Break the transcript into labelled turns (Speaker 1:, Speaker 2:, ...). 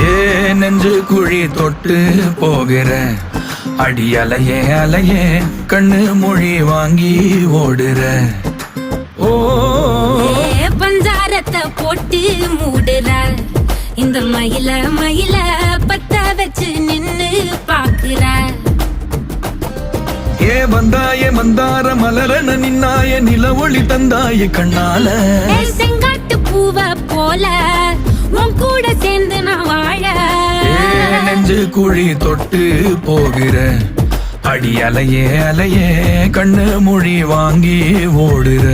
Speaker 1: ஏ நெஞ்சு குழி தொட்டு போகிற. அடி அலையே அலையே கண்ணு மொழி வாங்கி ஓடுற. ஓ.
Speaker 2: பஞ்சாரத்தை போட்டு மூடுற. இந்த மயில மயில பத்த வச்சு நின்னு பாக்குற.
Speaker 1: ஏ வந்தாய மந்தார மலரன நின்னாய நில ஒளி தந்தாய கண்ணால. நெஞ்சு குழி தொட்டு போகிற. அடி அலையே அலையே கண்ணு மொழி வாங்கி ஓடுற.